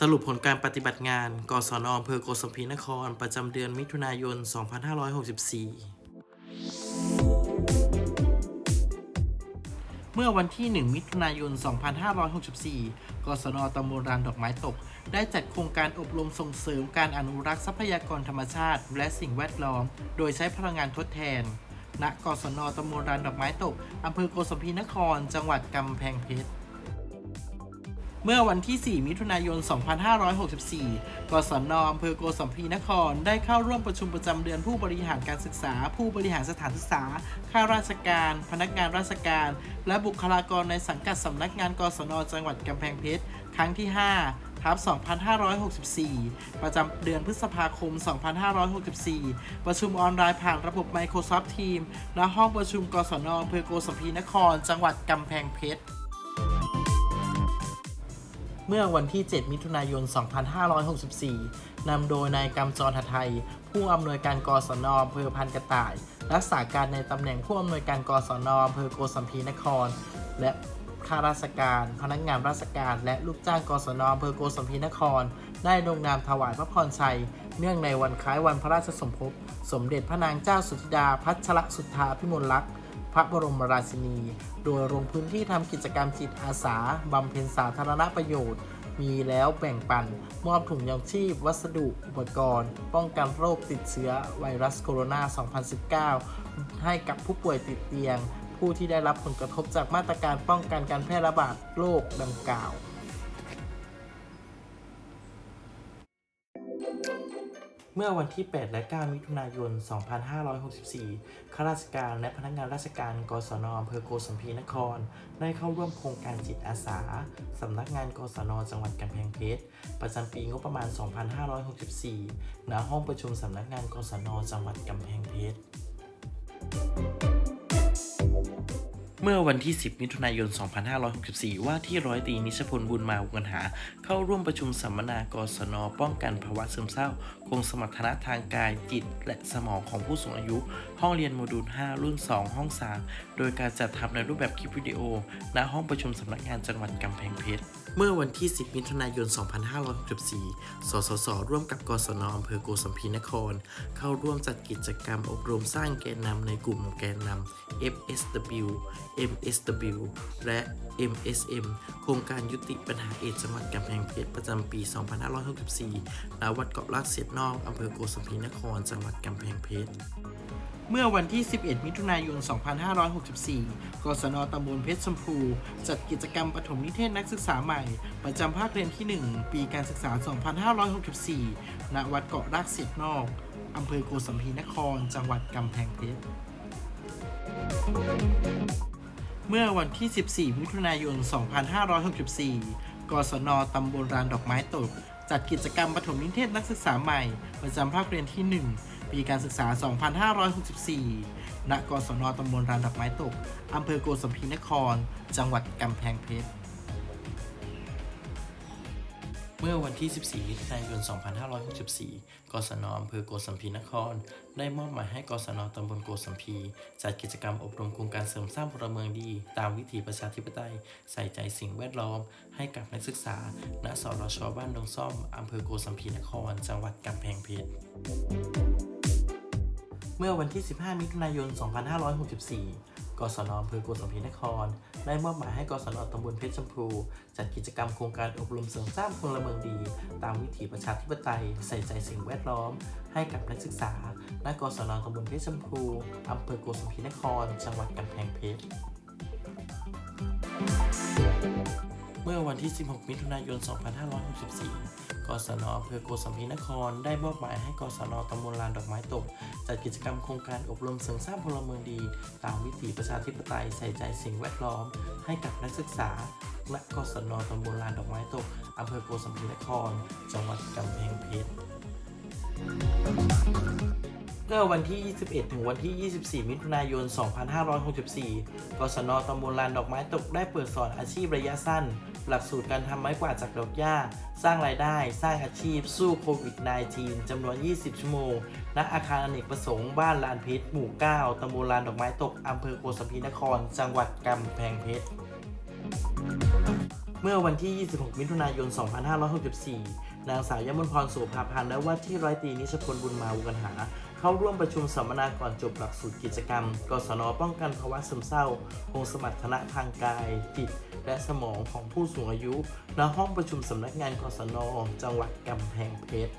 สรุปผลการปฏิบัติงาน กศนอำเภอโกสัมพีนคร ประจำเดือนมิถุนายน 2564 เมื่อวันที่ 1 มิถุนายน 2564 กศนตำบลรานดอกไม้ตก ได้จัดโครงการอบรมส่งเสริมการอนุรักษ์ทรัพยากรธรรมชาติ และสิ่งแวดล้อม โดยใช้พลังงานทดแทน ณ กศนตำบลรานดอกไม้ตก อำเภอโกสัมพีนคร จังหวัดกำแพงเพชร เมื่อวันที่ 4 มิถุนายน 2564 กศนอำเภอโกสัมพีนคร ได้เข้าร่วมประชุมประจำเดือนผู้บริหารการศึกษา ผู้บริหารสถานศึกษา ข้าราชการ พนักงานราชการ และบุคลากรในสังกัดสำนักงานกศนจังหวัดกำแพงเพชร ครั้งที่ 5ทับ2564 ประจำเดือนพฤษภาคม 2564 ประชุมออนไลน์ผ่านระบบ Microsoft Teams ณห้องประชุมกศนอำเภอโกสัมพีนคร จังหวัดกำแพงเพชร เมื่อวันที่ 7 มิถุนายน 2564 นำโดยนายกำจรหไทย ผู้อำนวยการกศนอำเภอพันกระต่าย รักษาการในตำแหน่งผู้อำนวยการกศนอำเภอโกสัมพีนคร และข้าราชการ พนักงานราชการ และลูกจ้างกศนอำเภอโกสัมพีนคร ได้ลงนามถวายพระพรชัย เนื่องในวันคล้ายวันพระราชสมภพ สมเด็จพระนางเจ้าสุธิดาพัชรสุธาพิมลลักษณ์ พระบรมราชินี โดยลงพื้นที่ทำกิจกรรมจิตอาสาบำเพ็ญสาธารณประโยชน์ มีแล้วแบ่งปัน มอบถุงยางชีพ วัสดุ อุปกรณ์ ป้องกันโรคติดเชื้อไวรัสโคโรนา 2019 ให้กับผู้ป่วยติดเตียง ผู้ที่ได้รับผลกระทบจากมาตรการป้องกันการแพร่ระบาดโรคดังกล่าว เมื่อวันที่ 8 และ 9 มิถุนายน 2564 ข้าราชการและพนักงานราชการ กศนอำเภอโกสัมพีนคร ได้เข้าร่วมโครงการจิตอาสา สำนักงานกศนจังหวัดกำแพงเพชร ประจำปีงบประมาณ 2564 ณ ห้องประชุมสำนักงานกศนจังหวัดกำแพงเพชร เมื่อวันที่ 10 มิถุนายน 2564 ว่าที่ร้อยตีนิชพลบุญมาวงหา เข้าร่วมประชุมสัมมนากศน ป้องกันภาวะซึมเศร้า คงสมรรถนะทางกายจิต และสมองของผู้สูงอายุ ห้องเรียนโมดูล 5 รุ่น 2 ห้อง 3 โดยการจัดทำในรูปแบบคลิปวิดีโอ ณ ห้องประชุมสำนักงานจังหวัดกำแพงเพชร เมื่อวันที่ 10 มิถุนายน 2564 สสส ร่วมกับกศนอำเภอโกสัมพีนคร เข้าร่วมจัดกิจกรรมอบรมสร้างแกนนำในกลุ่มแกนนำ FSW MSW และ MSM โครงการยุติปัญหาเอดจังหวัดกำแพงเพชรประจำปี 2564ณวัดเกาะลาดเสียดนอกอำเภอโกสัมพีนคร จังหวัดกำแพงเพชร เมื่อวันที่ 11 มิถุนายน 2564 กศนตำบลเพชรชมพู จัดกิจกรรมปฐมนิเทศนักศึกษาใหม่ ประจำภาคเรียนที่ 1 ปีการศึกษา 2564 ณ วัดเกาะรากเสียดนอก อำเภอโกสัมพีนคร จังหวัดกำแพงเพชร เมื่อวันที่ 14 มิถุนายน 2564 กศนตำบลรานดอกไม้ตก จัดกิจกรรมปฐมนิเทศนักศึกษาใหม่ ประจำภาคเรียนที่ 1 ปีการศึกษา 2564 ณ กศนตำบลรานดอกไม้ตก อำเภอโกสัมพีนคร จังหวัดกำแพงเพชร เมื่อวันที่ 14มิถุนายน 2564 กศนอำเภอโกสัมพีนคร ได้มอบหมายให้กศนตำบลโกสัมพี จัดกิจกรรมอบรมโครงการเสริมสร้างพลเมืองดี ตามวิถีประชาธิปไตย ใส่ใจสิ่งแวดล้อม ให้กับนักศึกษา ณ สรชบ้านดงซ่อม อำเภอโกสัมพีนคร จังหวัดกำแพงเพชร เมื่อวันที่ 15 มิถุนายน 2564 กศนอำเภอโกสัมพีนคร ได้มอบหมายให้กศนตำบลเพชรชมพู จัดกิจกรรมโครงการอบรมเสริมสร้างพลเมืองดี ตามวิถีประชาธิปไตย ใส่ใจสิ่งแวดล้อม ให้กับนักศึกษาณกศนตำบลเพชรชมพูอำเภอโกสัมพีนคร จังหวัดกำแพงเพชรเมื่อวันที่ 16 มิถุนายน 2564 กศนอำเภอโกสัมพีนคร ได้มอบหมายให้กศนตำบลลานดอกไม้ตก จัดกิจกรรมโครงการอบรมเสริมสร้างพลเมืองดี ตามวิถีประชาธิปไตยใส่ใจสิ่งแวดล้อม ให้กับนักศึกษาและกศนตำบลลานดอกไม้ตกอำเภอโกสัมพีนคร จังหวัดกำแพงเพชร มื่อวันที่ 21 ถึงวันที่ 24 มิถุนายน 2564 กศนตำบลลานดอกไม้ตกได้เปิดสอนอาชีพระยะสั้น หลักสูตรการทำไม้กวาดจากดอกหญ้า สร้างรายได้ สร้างอาชีพ สู้โควิด -19 จำนวน 20 ชั่วโมง ณ อาคารอเนกประสงค์ บ้านลานเพชร หมู่ 9 ตำบลลานดอกไม้ตก อำเภอโกสัมพีนคร จังหวัดกำแพงเพชร เมื่อวันที่ 26 มิถุนายน 2564 นางสาวยมนพรสุภาพันธ์และว่าที่ร้อยตีนิชพลบุญมาวงกันหา เข้าร่วมประชุมสัมมนาก่อนจบหลักสูตรกิจกรรม กศนป้องกันภาวะซึมเศร้าคงสมรรถนะทางกายจิตและสมองของผู้สูงอายุณห้องประชุมสำนักงานกศนจังหวัดกำแพงเพชร